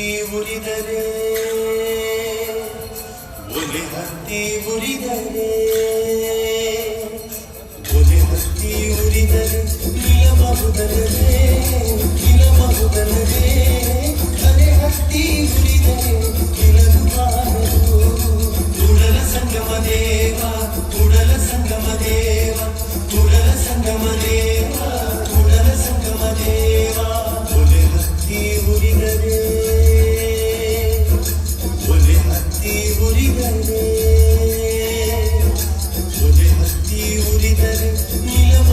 ಹತ್ತಿ ಉರಿದರೆ ಒಲೆ ಹತ್ತಿ ಉರಿದರೆ ಒಲೆ ಹತ್ತಿ ಉರಿದರೆ ನಿಲಬಹುದಲ್ಲದೆ ನಿಲಬಹುದಲ್ಲದೆ ಒಲೆ ಹತ್ತಿ ಉರಿದರೆ ಕೆಲವು ಬಾರದು ಉಡಲ ಸಂಗಮ ದೇವ, ಕುಡಲ ಸಂಗಮ ದೇವ, ಕುಡಲ ಸಂಗಮ ದೇವ ಉಡಲ ಸಂಗಮ ದೇವ, ಒಲೆ ಹತ್ತಿ ಉರಿದರೆ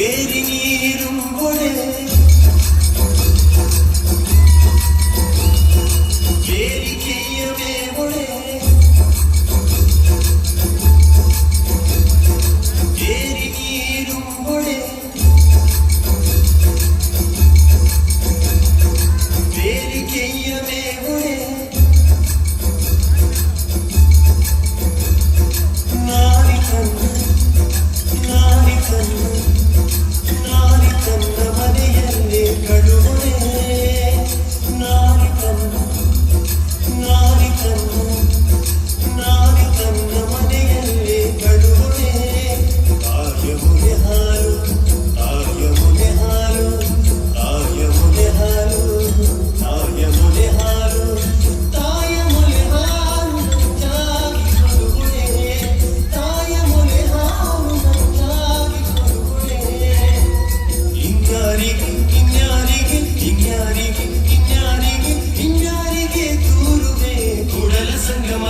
ഏരി നീരുമ്പോഴേ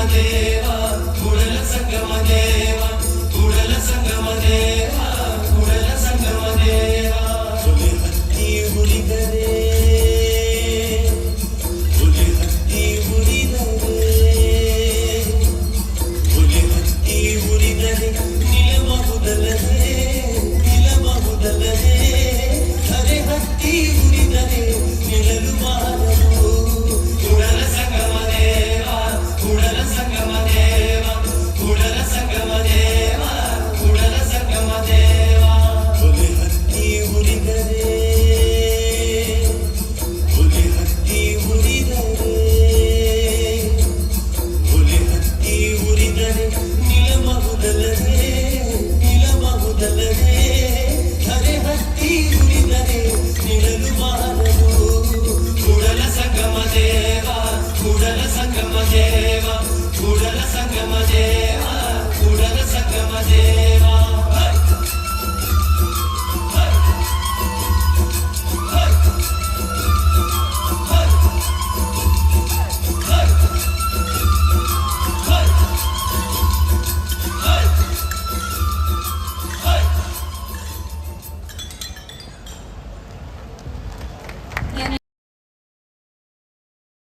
ಸಂಗಮ ದೇವ ಗುಣನ ಸಂಗಮ ದೇವ ಸಂಗಮ ದೇವ ಕೂಡಲ ಸಂಗಮ ದೇವ ಕೂಡಲ ಸಂಗಮ ದೇವ